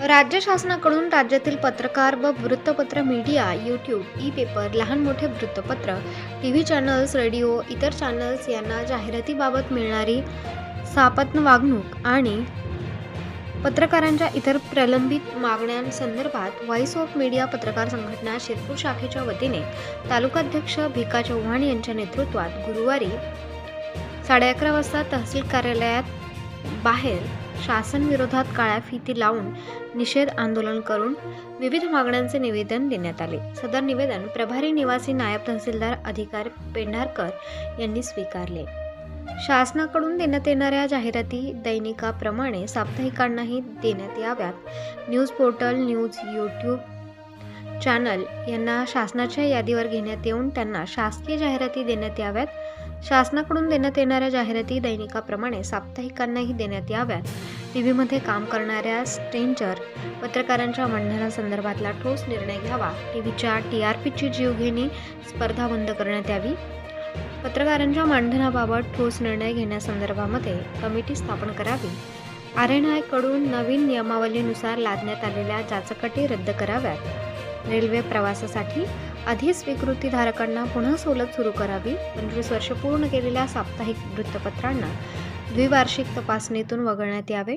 राज्य शासनाकडून राज्यातील पत्रकार व वृत्तपत्र मीडिया यूट्यूब ई पेपर लहान मोठे वृत्तपत्र टी व्ही चॅनल्स रेडिओ इतर चॅनल्स यांना जाहिरातीबाबत मिळणारी सापत्न वागणूक आणि पत्रकारांच्या इतर प्रलंबित मागण्यांसंदर्भात व्हॉइस ऑफ मीडिया पत्रकार संघटना शिरपूर शाखेच्या वतीने तालुकाध्यक्ष भिका चव्हाण यांच्या नेतृत्वात गुरुवारी साडे अकरा वाजता तहसील कार्यालयात बाहेर शासन विरोधात काळ्या फिती लावून निषेध आंदोलन करून विविध मागण्यांचे निवेदन देण्यात आले. सदर निवेदन प्रभारी निवासी नायब तहसीलदार अधिकार पेंढारकर यांनी स्वीकारले. शासनाकडून देण्यात येणाऱ्या जाहिराती दैनिकाप्रमाणे साप्ताहिकांनाही देण्यात याव्यात. News portal news YouTube channel यांना शासनाच्या यादीवर घेण्यात येऊन त्यांना शासकीय जाहिराती देण्यात याव्यात. शासनाकडून देण्यात येणाऱ्या जाहिराती दैनिकाप्रमाणे साप्ताहिकांनाही देण्यात याव्यात. टी व्हीमध्ये काम करणाऱ्या स्ट्रेंजर पत्रकारांच्या मानधनासंदर्भातला ठोस निर्णय घ्यावा. टी व्हीच्या टी आर पीची जीवघेणी स्पर्धा बंद करण्यात यावी. पत्रकारांच्या मानधनाबाबत ठोस निर्णय घेण्यासंदर्भामध्ये कमिटी स्थापन करावी. आर एन आयकडून नवीन नियमावलीनुसार लादण्यात आलेल्या जाचकटी रद्द कराव्यात. रेल्वे प्रवासासाठी आधी स्वीकृतीधारकांना पुन्हा सवलत सुरू करावी पंचवीस वर्ष पूर्ण केलेल्या साप्ताहिक वृत्तपत्रांना द्विवार्षिक तपासणीतून वगळण्यात यावे.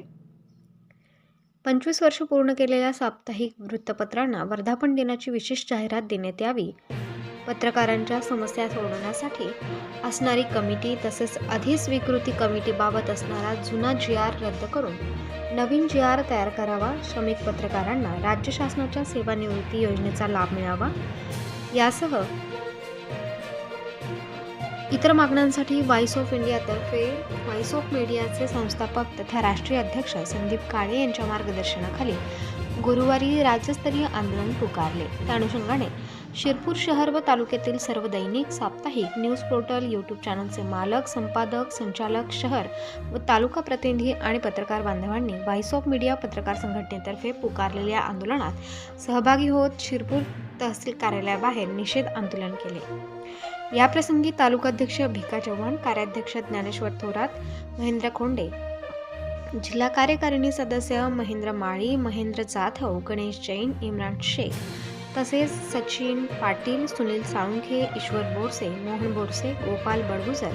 पंचवीस वर्ष पूर्ण केलेल्या साप्ताहिक वृत्तपत्रांना वर्धापन दिनाची विशेष जाहिरात देण्यात यावी. पत्रकारांच्या समस्या सोडवण्यासाठी असणारी कमिटी तसेच अधिस्वीकृती कमिटीबाबत असणारा जुना जी आर रद्द करून नवीन जी आर तयार करावा. श्रमिक पत्रकारांना राज्य शासनाच्या सेवानिवृत्ती योजनेचा लाभ मिळावा. यासह इतर मागण्यांसाठी व्हॉइस ऑफ इंडियातर्फे व्हॉइस ऑफ मीडियाचे संस्थापक तथा राष्ट्रीय अध्यक्ष संदीप काळे यांच्या मार्गदर्शनाखाली गुरुवारी राज्यस्तरीय आंदोलन पुकारले. त्या अनुषंगाने शिरपूर शहर व तालुक्यातील सर्व दैनिक साप्ताहिक न्यूज पोर्टल यूट्यूब चॅनलचे मालक संपादक संचालक शहर व तालुका प्रतिनिधी आणि पत्रकार बांधवांनी व्हॉइस ऑफ मीडिया पत्रकार संघटनेतर्फे पुकारलेल्या आंदोलनात सहभागी होत शिरपूर तहसील कार्यालयाबाहेर निषेध आंदोलन केले. याप्रसंगी तालुकाध्यक्ष भिका चव्हाण कार्याध्यक्ष ज्ञानेश्वर थोरात महेंद्र खोंडे जिल्हा कार्यकारिणी सदस्य महेंद्र माळी महेंद्र जाधव गणेश जैन इम्रान शेख तसेच सचिन पाटील सुनील साळुंखे ईश्वर बोरसे मोहन बोरसे गोपाल बडगुजर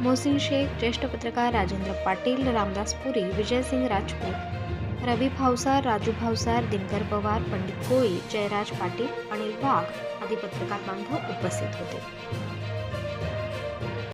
मोहसिन शेख ज्येष्ठ पत्रकार राजेंद्र पाटील रामदास पुरी विजयसिंग राजपूत रवी भावसार राजू भावसार दिनकर पवार पंडित कोळी जयराज पाटील अनिल वाघ आदी पत्रकार बांधव उपस्थित होते.